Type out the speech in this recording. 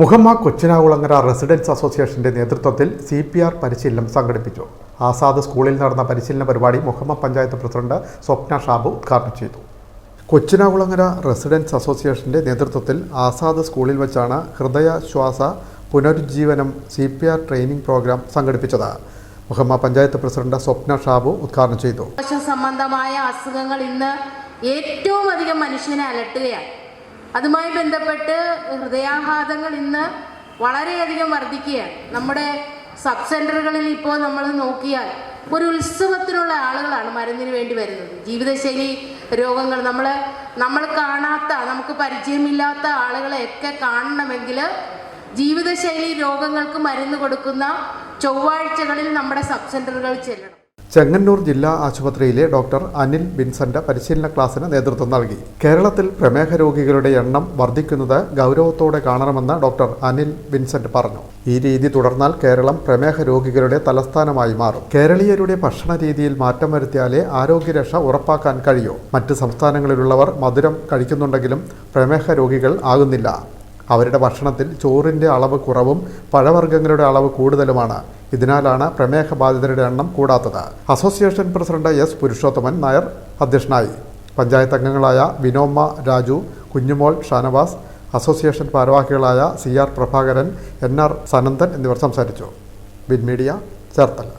Muhamma കൊച്ചിനാകുളങ്ങര residence അസോസിയേഷന്റെ നേതൃത്വത്തിൽ C P R പരിശീലനം സംഘടിപ്പിച്ചു. ആസാദ് സ്കൂളിൽ നടന്ന പരിശീലന പരിപാടി മുഹമ്മ പഞ്ചായത്ത് പ്രസിഡന്റ് സ്വപ്ന ഷാബു ഉദ്ഘാടനം ചെയ്തു. കൊച്ചിനാകുളങ്ങര റെസിഡൻസ് അസോസിയേഷന്റെ നേതൃത്വത്തിൽ ആസാദ് സ്കൂളിൽ വെച്ചാണ് ഹൃദയ ഹൃദയശ്വാസ പുനരുജ്ജീവനം C P R training programme സംഘടിപ്പിച്ചത്. മുഹമ്മ പഞ്ചായത്ത് പ്രസിഡന്റ് സ്വപ്ന ഷാബു ഉദ്ഘാടനം ചെയ്തു. സംബന്ധമായ അസുഖങ്ങൾ ഇന്ന് ഏറ്റവും അധികം മനുഷ്യനെ അലട്ടുകയാണ്. അതുമായി ബന്ധപ്പെട്ട് ഹൃദയാഘാതങ്ങൾ ഇന്ന് വളരെയധികം വർദ്ധിക്കുകയാണ്. നമ്മുടെ സബ് സെന്ററുകളിൽ ഇപ്പോൾ നമ്മൾ നോക്കിയാൽ ഒരു ഉത്സവത്തിനുള്ള ആളുകളാണ് മരുന്നിന് വേണ്ടി വരുന്നത്. ജീവിതശൈലി രോഗങ്ങൾ നമ്മൾ നമ്മൾ കാണാത്ത നമുക്ക് പരിചയമില്ലാത്ത ആളുകളെയൊക്കെ കാണണമെങ്കിൽ ജീവിതശൈലി രോഗങ്ങൾക്ക് മരുന്ന് കൊടുക്കുന്ന ചൊവ്വാഴ്ചകളിൽ നമ്മുടെ സബ് സെന്ററുകൾ ചെല്ലണം. ചെങ്ങന്നൂർ ജില്ലാ ആശുപത്രിയിലെ ഡോക്ടർ അനിൽ വിൻസെന്റ് പരിശീലന ക്ലാസ്സിന് നേതൃത്വം നൽകി. കേരളത്തിൽ പ്രമേഹ രോഗികളുടെ എണ്ണം വർദ്ധിക്കുന്നത് ഗൗരവത്തോടെ കാണണമെന്ന് ഡോക്ടർ അനിൽ വിൻസെന്റ് പറഞ്ഞു. ഈ രീതി തുടർന്നാൽ കേരളം പ്രമേഹ രോഗികളുടെ തലസ്ഥാനമായി മാറും. കേരളീയരുടെ ഭക്ഷണ രീതിയിൽ മാറ്റം വരുത്തിയാലേ ആരോഗ്യരക്ഷ ഉറപ്പാക്കാൻ കഴിയൂ. മറ്റ് സംസ്ഥാനങ്ങളിലുള്ളവർ മധുരം കഴിക്കുന്നുണ്ടെങ്കിലും പ്രമേഹ രോഗികൾ ആകുന്നില്ല. അവരുടെ ഭക്ഷണത്തിൽ ചോറിന്റെ അളവ് കുറവും പഴവർഗങ്ങളുടെ അളവ് കൂടുതലുമാണ്. ഇതിനാലാണ് പ്രമേഹ ബാധിതരുടെ എണ്ണം കൂടാത്തത്. Association president S Purushothaman Nair അധ്യക്ഷനായി. പഞ്ചായത്ത് അംഗങ്ങളായ വിനോമ്മ രാജു കുഞ്ഞുമോൾ ഷാനവാസ് അസോസിയേഷൻ ഭാരവാഹികളായ C R Prabhakaran N R Sanandan എന്നിവർ സംസാരിച്ചു. ബിൻ മീഡിയ ചേർത്തല.